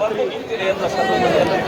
ಬಂದು ನಿಂತಿದೆ ಅಂತ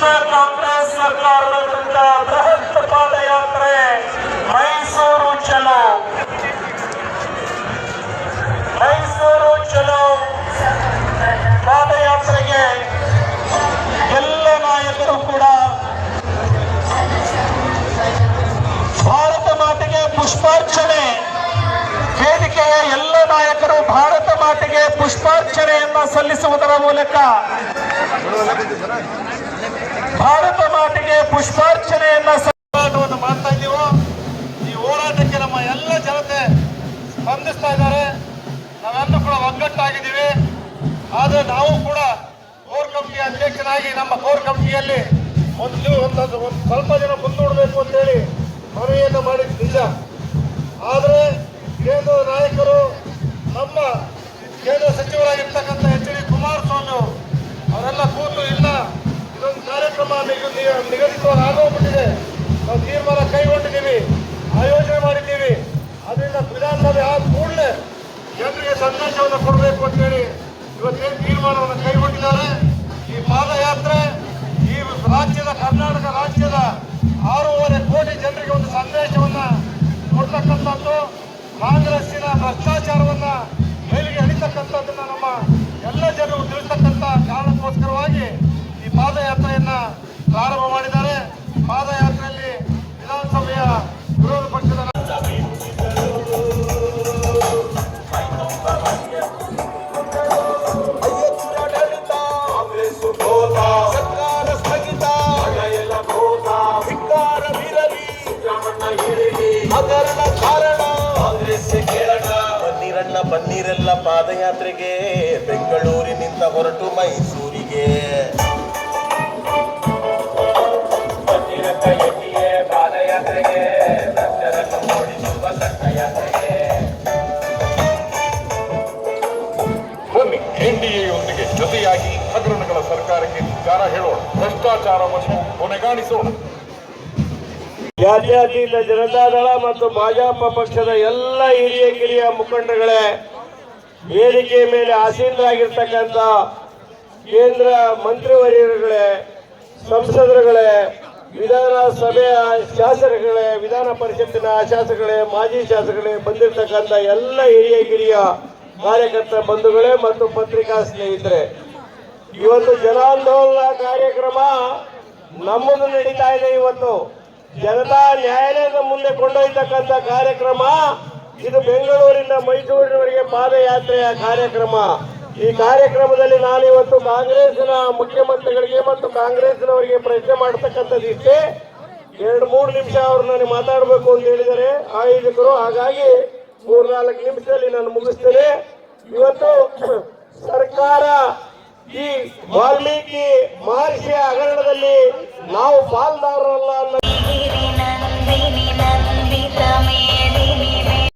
ಭ್ರಷ್ಟ ಕಾಂಗ್ರೆಸ್ ಸರ್ಕಾರದ ವಿರುದ್ಧ ಬೃಹತ್ ಪಾದಯಾತ್ರೆ ಮೈಸೂರು ಚಲೋ ಮೈಸೂರು ಚಲೋ ಪಾದಯಾತ್ರೆಗೆ ಎಲ್ಲ ನಾಯಕರು ಕೂಡ ಭಾರತ ಮಾತೆಗೆ ಪುಷ್ಪಾರ್ಚನೆ ವೇದಿಕೆಯ ಎಲ್ಲ ನಾಯಕರು ಭಾರತ ಮಾತೆಗೆ ಪುಷ್ಪಾರ್ಚನೆಯನ್ನ ಸಲ್ಲಿಸುವುದರ ಮೂಲಕ ಭಾರತ ಮಾತೆಗೆ ಪುಷ್ಪಾರ್ಚನೆಯನ್ನ ಹೋರಾಟವನ್ನು ಮಾಡ್ತಾ ಇದ್ದೀವೋ ಈ ಹೋರಾಟಕ್ಕೆ ನಮ್ಮ ಎಲ್ಲ ಜನತೆ ಸ್ಪಂದಿಸ್ತಾ ಇದ್ದಾರೆ. ನಾವೆಲ್ಲರೂ ಕೂಡ ಒಗ್ಗಟ್ಟಾಗಿದ್ದೀವಿ. ಆದ್ರೆ ನಾವು ಕೂಡ ಕೋರ್ ಕಮಿಟಿ ಅಧ್ಯಕ್ಷನಾಗಿ ನಮ್ಮ ಕೋರ್ ಕಮಿಟಿಯಲ್ಲಿ ಒಂದು ಒಂದು ಸ್ವಲ್ಪ ಜನ ಮುಂದೂಡಬೇಕು ಅಂತೇಳಿ ಮನವಿಯನ್ನು ಮಾಡಿದ ನಿಜ. ಆದರೆ ಕೇಂದ್ರ ನಾಯಕರು ನಮ್ಮ ಕೇಂದ್ರ ಸಚಿವರಾಗಿರ್ತಕ್ಕಂಥ ಕಾರ್ಯಕ್ರಮ ನಿಗದಿ ನಿಗ- ನಿಗದಿತವಾಗಿ ಆಗೋಗ್ಬಿಟ್ಟಿದೆ ನಾವು ತೀರ್ಮಾನ ಕೈಗೊಂಡಿದ್ದೀವಿ, ಆಯೋಜನೆ ಮಾಡಿದ್ದೀವಿ. ಅದರಿಂದ ವಿಧಾನಸಭೆ ಆದ ಕೂಡಲೇ ಜನರಿಗೆ ಸಂದೇಶವನ್ನು ಕೊಡಬೇಕು ಅಂತೇಳಿ ಇವತ್ತೇನು ತೀರ್ಮಾನವನ್ನು ಕೈಗೊಂಡಿದ್ದಾರೆ. ಈ ಪಾದಯಾತ್ರೆ ಈ ರಾಜ್ಯದ, ಕರ್ನಾಟಕ ರಾಜ್ಯದ ಆರೂವರೆ ಕೋಟಿ ಜನರಿಗೆ ಒಂದು ಸಂದೇಶವನ್ನು ಕೊಡ್ತಕ್ಕಂಥದ್ದು ಕಾಂಗ್ರೆಸ್ಸಿನ ಭ್ರಷ್ಟಾಚಾರವನ್ನ ಹಗರಣ ಕಾರಣ. ಬನ್ನೀರಲ್ಲ ಬನ್ನೀರೆಲ್ಲ ಪಾದಯಾತ್ರೆಗೆ. ಬೆಂಗಳೂರಿನಿಂದ ಹೊರಟು ಮೈಸೂರಿಗೆ. ಎನ್ಡಿಎಯೊಂದಿಗೆ ಜೊತೆಯಾಗಿ ಹಗರಣಗಳ ಸರ್ಕಾರಕ್ಕೆ ಧಿಕ್ಕಾರ ಹೇಳೋಣ. ಭ್ರಷ್ಟಾಚಾರವನ್ನು ಕೊನೆಗಾಣಿಸೋಣ. ಜಾತ್ಯತೀತ ಜನತಾದಳ ಮತ್ತು ಭಾಜಪ ಪಕ್ಷದ ಎಲ್ಲ ಹಿರಿಯ ಕಿರಿಯ ಮುಖಂಡಗಳೇ, ವೇದಿಕೆ ಮೇಲೆ ಆಸೀನರಾಗಿರ್ತಕ್ಕಂಥ ಕೇಂದ್ರ ಮಂತ್ರಿವರ್ಯರುಗಳೇ, ಸಂಸದರುಗಳೇ, ವಿಧಾನಸಭೆಯ ಶಾಸಕರುಗಳೇ, ವಿಧಾನ ಪರಿಷತ್ತಿನ ಶಾಸಕರೇ ಮಾಜಿ ಶಾಸಕರೇ ಬಂದಿರತಕ್ಕಂಥ ಎಲ್ಲ ಹಿರಿಯ ಕಿರಿಯ ಕಾರ್ಯಕರ್ತ ಬಂಧುಗಳೇ ಮತ್ತು ಪತ್ರಿಕಾ ಸ್ನೇಹಿತರೆ, ಇವತ್ತು ಜನಾಂದೋಲನ ಕಾರ್ಯಕ್ರಮ ನಮ್ಮದು ನಡೀತಾ ಇದೆ ಇವತ್ತು. ಜನತಾ ನ್ಯಾಯಾಲಯದ ಮುಂದೆ ಕೊಂಡೊಯ್ತಕ್ಕಂಥ ಕಾರ್ಯಕ್ರಮ, ಇದು ಬೆಂಗಳೂರಿಂದ ಮೈಸೂರಿನವರಿಗೆ ಪಾದಯಾತ್ರೆಯ ಕಾರ್ಯಕ್ರಮ. ಈ ಕಾರ್ಯಕ್ರಮದಲ್ಲಿ ನಾನು ಇವತ್ತು ಕಾಂಗ್ರೆಸ್ನ ಮುಖ್ಯಮಂತ್ರಿಗಳಿಗೆ ಮತ್ತು ಕಾಂಗ್ರೆಸ್ನವರಿಗೆ ಪ್ರಶ್ನೆ ಮಾಡತಕ್ಕಂಥದ್ದು ಇಷ್ಟೇ ಎರಡು ಮೂರು ನಿಮಿಷ ಅವರು ನನಗೆ ಮಾತಾಡಬೇಕು ಅಂತ ಹೇಳಿದರೆ ಆಯೋಜಕರು, ಹಾಗಾಗಿ ಮೂರ್ನಾಲ್ಕು ನಿಮಿಷದಲ್ಲಿ ನಾನು ಮುಗಿಸ್ತೇನೆ. ಇವತ್ತು ಸರ್ಕಾರ ಈ ವಾಲ್ಮೀಕಿ ಮಹರ್ಷಿಯ ಹಗರಣದಲ್ಲಿ ನಾವು ಪಾಲ್ದಾರರಲ್ಲ ಅನ್ನೋ